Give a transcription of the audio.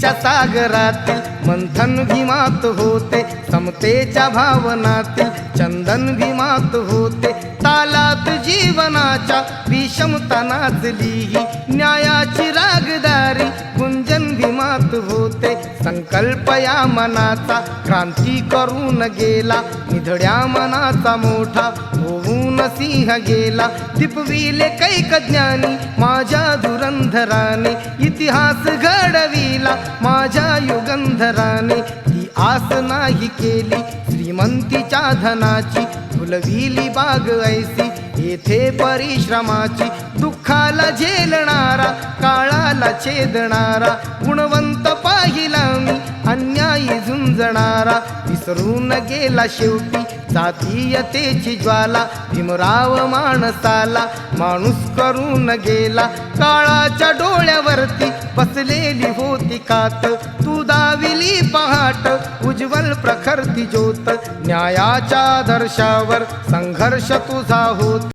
समतेच्या सागरातील मंथन भीमात होते समतेच्या भावनातील चंदन भीमात होते. तालात जीवनाच्या विषमता नाचली न्यायाची कल्पया मनाचा क्रांती करून गेला निधड्या मनाचा मोठा होऊन सिंह गेला. दिपविले कैक ज्ञानी माझ्या धुरंधराने इतिहास घडविला माझ्या युगंधराने. ती आस नाही केली श्रीमंतीच्या धनाची फुलविली बाग ऐसी येथे परिश्रमाची दुःखाला झेलणारा काळाला छेदणारा गुणवंत पाहिला झुंजणारा विसरून गेला शेवटी. जातीयतेची ज्वाला भीमराव माणसाला. माणूस करून गेला काळाच्या डोळ्यावरती. बसलेली होती कात तू दाविली पहाट. उज्ज्वल प्रखरती ज्योत न्यायाच्या दर्शावर संघर्ष तुझा होत.